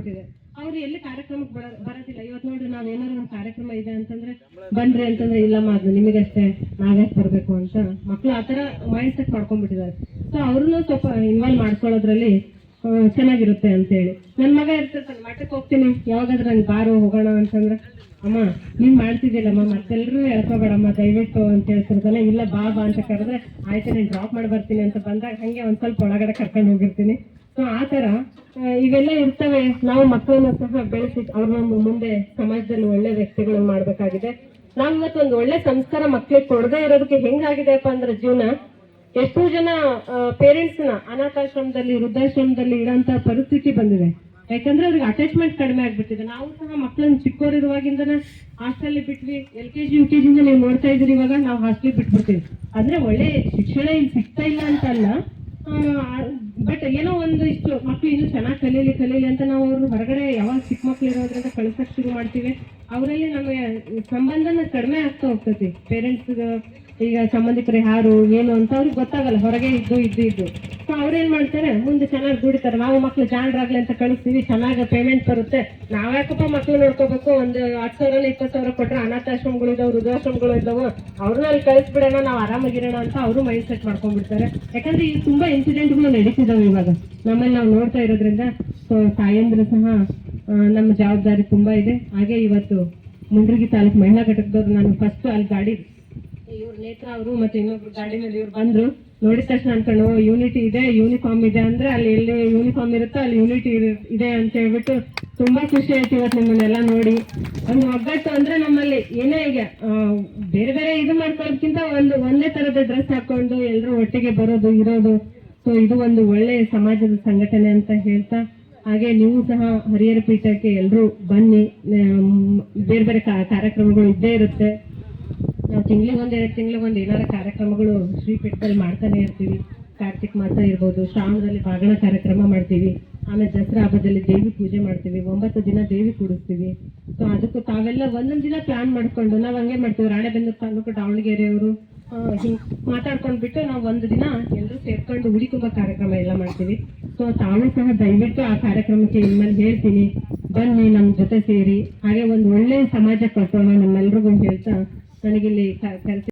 ಆಗ್ಬಿಟ್ಟಿದೆ ಅವ್ರು ಎಲ್ಲಿ ಕಾರ್ಯಕ್ರಮಕ್ಕೆ ಬರ, ಬರೋದಿಲ್ಲ. ಇವತ್ತು ನೋಡ್ರಿ ನಾವ್ ಏನಾದ್ರು ಒಂದು ಕಾರ್ಯಕ್ರಮ ಇದೆ ಅಂತಂದ್ರೆ ಬನ್ರಿ ಅಂತಂದ್ರೆ ಇಲ್ಲಮ್ಮ ಅದು ನಿಮಗಷ್ಟೇ ನಾವ್ಯಾಕೆ ಬರ್ಬೇಕು ಅಂತ ಮಕ್ಳು ಆತರ ಮೈಂಡ್ ಸೆಟ್ ಮಾಡ್ಕೊಂಡ್ಬಿಟ್ಟಿದ್ದಾರೆ. ಸೊ ಅವ್ರನ್ನ ಸ್ವಲ್ಪ ಇನ್ವಾಲ್ವ್ ಮಾಡ್ಕೊಳ್ಳೋದ್ರಲ್ಲಿ ಚೆನ್ನಾಗಿರುತ್ತೆ ಅಂತ ಹೇಳಿ ನನ್ನ ಮಗ ಇರ್ತಿರ್ತಾನೆ ಮಠಕ್ಕೆ ಹೋಗ್ತೀನಿ. ಯಾವಾಗಾದ್ರೂ ನಂಗೆ ಬಾರು ಹೋಗೋಣ ಅಂತಂದ್ರೆ, ಅಮ್ಮ, ನೀನ್ ಮಾಡ್ತಿದ್ದಿಲ್ಲಮ್ಮ ಮತ್ತೆಲ್ಲರೂ ಹೇಳ್ಕೋಬೇಡಮ್ಮ ದಯವಿಟ್ಟು ಅಂತ ಹೇಳ್ತಿರ್ತಾನೆ. ಇಲ್ಲ, ಬಾ ಬಾ ಅಂತ ಕರೆದ್ರೆ, ಆಯ್ತು, ನೀನ್ ಡ್ರಾಪ್ ಮಾಡಿ ಬರ್ತೀನಿ ಅಂತ ಬಂದಾಗ, ಹಂಗೆ ಒಂದ್ ಸ್ವಲ್ಪ ಒಳಗಡೆ ಕರ್ಕೊಂಡು ಹೋಗಿರ್ತೀನಿ. ಸೊ ಆತರ ಇವೆಲ್ಲ ಇರ್ತವೆ. ನಾವು ಮಕ್ಕಳನ್ನ ಸಹ ಬೆಳೆಸಿ ಅವ್ರನ್ನ ಮುಂದೆ ಸಮಾಜದಲ್ಲಿ ಒಳ್ಳೆ ವ್ಯಕ್ತಿಗಳನ್ನ ಮಾಡ್ಬೇಕಾಗಿದೆ. ನಾವು ಇವತ್ತೊಂದು ಒಳ್ಳೆ ಸಂಸ್ಕಾರ ಮಕ್ಳಿಗೆ ಕೊಡದೇ ಇರೋದಕ್ಕೆ ಹೆಂಗಾಗಿದೆಪ್ಪ ಅಂದ್ರೆ ಜೀವನ? ಎಷ್ಟೋ ಜನ ಪೇರೆಂಟ್ಸ್ನ ಅನಾಥಾಶ್ರಮದಲ್ಲಿ, ವೃದ್ಧಾಶ್ರಮದಲ್ಲಿ ಇರೋಂತ ಪರಿಸ್ಥಿತಿ ಬಂದಿದೆ. ಯಾಕಂದ್ರೆ ಅವ್ರಿಗೆ ಅಟ್ಯಾಚ್ಮೆಂಟ್ ಕಡಿಮೆ ಆಗ್ಬಿಟ್ಟಿದೆ. ನಾವು ಸಹ ಮಕ್ಕಳನ್ನ ಚಿಕ್ಕವರಿರುವಾಗಿಂದನ ಹಾಸ್ಟೆಲ್ ಬಿಟ್ವಿ. L K G, U K ಜಿಂದ ನೀವು ನೋಡ್ತಾ ಇದ್ರಿ ಇವಾಗ. ನಾವು ಹಾಸ್ಟೆಲ್ ಬಿಟ್ಬಿಡ್ತೀವಿ. ಅಂದ್ರೆ ಒಳ್ಳೆ ಶಿಕ್ಷಣ ಇಲ್ಲಿ ಸಿಗ್ತಾ ಇಲ್ಲ ಅಂತ ಅಲ್ಲ ಬಟ್ ಏನೋ ಒಂದು ಇಷ್ಟು ಮಕ್ಕಳು ಇನ್ನೂ ಚೆನ್ನಾಗಿ ಕಲೀಲಿ ಕಲೀಲಿ ಅಂತ ನಾವು ಅವ್ರನ್ನ ಹೊರಗಡೆ ಯಾವಾಗ ಚಿಕ್ಕ ಮಕ್ಳು ಇರೋದ್ರಿಂದ ಕಳ್ಸಕ್ಕೆ ಶುರು ಮಾಡ್ತೀವಿ. ಅವರಲ್ಲಿ ನಮಗೆ ಸಂಬಂಧನ ಕಡಿಮೆ ಆಗ್ತಾ ಹೋಗ್ತೈತಿ ಪೇರೆಂಟ್ಸ್ ಈಗ ಸಂಬಂಧಿಕರು ಯಾರು, ಏನು ಅಂತ ಅವ್ರಿಗೆ ಗೊತ್ತಾಗಲ್ಲ. ಹೊರಗೆ ಇದ್ದು ಇದ್ದು ಇದ್ದು. ಸೊ ಅವ್ರೇನ್ ಮಾಡ್ತಾರೆ? ಮುಂದೆ ಚೆನ್ನಾಗಿ ದುಡಿತಾರೆ. ನಾವು ಮಕ್ಳು ಜಾಣರಾಗ್ಲಿ ಅಂತ ಕಳಿಸ್ತೀವಿ. ಚೆನ್ನಾಗಿ ಪೇಮೆಂಟ್ ಬರುತ್ತೆ. ನಾವ್ಯಾಕಪ್ಪ ಮಕ್ಳು ನೋಡ್ಕೋಬೇಕು? ಒಂದು ಹತ್ತು ಸಾವಿರ ಇಪ್ಪತ್ತು ಸಾವಿರ ಕೊಟ್ಟರೆ ಅನಾಥಾಶ್ರಮಗಳು ಇದಾವೆ ವೃದ್ಧಾಶ್ರಮಗಳು ಇದ್ದಾವೆ. ಅವ್ರನ್ನ ಅಲ್ಲಿ ಕಳಿಸ್ಬಿಡೋಣ, ನಾವು ಆರಾಮಾಗಿರೋಣ ಅಂತ ಅವರು ಮೈಂಡ್ ಸೆಟ್ ಮಾಡ್ಕೊಂಡ್ಬಿಡ್ತಾರೆ. ಯಾಕಂದ್ರೆ ಈಗ ತುಂಬಾ ಇನ್ಸಿಡೆಂಟ್ಗಳು ನಡೀತಿದಾವೆ ಇವಾಗ. ನಮ್ಮಲ್ಲಿ ನಾವು ನೋಡ್ತಾ ಇರೋದ್ರಿಂದ ಸೊ ತಾಯಂದ್ರು ಸಹ ನಮ್ಮ ಜವಾಬ್ದಾರಿ ತುಂಬಾ ಇದೆ. ಹಾಗೆ ಇವತ್ತು ಮುಂಡ್ರಿಗಿ ತಾಲೂಕು ಮಹಿಳಾ ಘಟಕದವ್ರು ನಾನು ಫಸ್ಟ್ ಅಲ್ಲಿ ಗಾಡಿ ಇವ್ರ ನೇತ್ರ ಅವರು ಮತ್ತೆ ಇನ್ನೊಬ್ರು ಗಾಡಿನಲ್ಲಿ ಇವ್ರು ಬಂದ್ರು. ನೋಡಿದ ತಕ್ಷಣ ಅನ್ಕೊಂಡು ಯೂನಿಟಿ ಇದೆ ಯೂನಿಫಾರ್ಮ್ ಇದೆ ಅಂದ್ರೆ ಅಲ್ಲಿ ಎಲ್ಲಿ ಯೂನಿಫಾರ್ಮ್ ಇರುತ್ತೋ ಅಲ್ಲಿ ಯೂನಿಟಿ ಇದೆ ಅಂತ ಹೇಳ್ಬಿಟ್ಟು ತುಂಬಾ ಖುಷಿ ಆಯ್ತು ಇವತ್ತು ನಿಮ್ಮನ್ನೆಲ್ಲ ನೋಡಿ. ಒಂದು ಒಗ್ಗಟ್ಟು ಅಂದ್ರೆ ನಮ್ಮಲ್ಲಿ ಏನೇ ಈಗ ಬೇರೆ ಬೇರೆ ಇದು ಮಾಡ್ಕೊಳ್ಳೋದ್ಕಿಂತ ಒಂದು ಒಂದೇ ತರದ ಡ್ರೆಸ್ ಹಾಕೊಂಡು ಎಲ್ಲರೂ ಒಟ್ಟಿಗೆ ಬರೋದು, ಇರೋದು. ಸೊ ಇದು ಒಂದು ಒಳ್ಳೆ ಸಮಾಜದ ಸಂಘಟನೆ ಅಂತ ಹೇಳ್ತಾ, ಹಾಗೆ ನೀವು ಸಹ ಹರಿಹರ ಪೀಠಕ್ಕೆ ಎಲ್ಲರೂ ಬನ್ನಿ. ಬೇರೆ ಬೇರೆ ಕಾರ್ಯಕ್ರಮಗಳು ಇದ್ದೇ ಇರುತ್ತೆ. ನಾವು ತಿಂಗ್ಳಿಗೆ ಒಂದ್, ಎರಡು ತಿಂಗ್ಳಿಗೆ ಒಂದು ಏನಾರ ಕಾರ್ಯಕ್ರಮಗಳು ಶ್ರೀಪೀಠದಲ್ಲಿ ಮಾಡ್ತಾನೆ ಇರ್ತೀವಿ. ಕಾರ್ತಿಕ್ ಮಾಸ ಇರ್ಬೋದು, ಶ್ರಾವಣದಲ್ಲಿ ಬಾಗಣ ಕಾರ್ಯಕ್ರಮ ಮಾಡ್ತೀವಿ. ಆಮೇಲೆ ದಸರಾ ಹಬ್ಬದಲ್ಲಿ ದೇವಿ ಪೂಜೆ ಮಾಡ್ತೀವಿ. ಒಂಬತ್ತು ದಿನ ದೇವಿ ಕೂಡಿಸ್ತೀವಿ. ಸೊ ಅದಕ್ಕೂ ತಾವೆಲ್ಲ ಒಂದೊಂದು ದಿನ ಪ್ಲಾನ್ ಮಾಡ್ಕೊಂಡು, ನಾವು ಹಂಗೆ ಮಾಡ್ತೀವಿ. ರಾಣೆಬೆನ್ನೂರು ತಾಲೂಕು ದಾವಣಗೆರೆಯವರು ಮಾತಾಡ್ಕೊಂಡು ಬಿಟ್ಟು ನಾವು ಒಂದು ದಿನ ಎಲ್ಲರೂ ಸೇರ್ಕೊಂಡು ತುಂಬ ಕಾರ್ಯಕ್ರಮ ಎಲ್ಲ ಮಾಡ್ತೀವಿ. ಸೊ ತಾವು ಸಹ ದಯವಿಟ್ಟು ಆ ಕಾರ್ಯಕ್ರಮಕ್ಕೆ ನಿಮ್ಮಲ್ಲಿ ಹೇಳ್ತೀನಿ. ಬನ್ನಿ ನಮ್ಮ ಜೊತೆ ಸೇರಿ. ಹಾಗೆ ಒಂದು ಒಳ್ಳೆ ಸಮಾಜ ಕಟ್ಟೋಣ ನಮ್ಮೆಲ್ರಿಗೂ ಹೇಳ್ತಾ ನನಗಿಲ್ಲಿ ಕೆಲಸ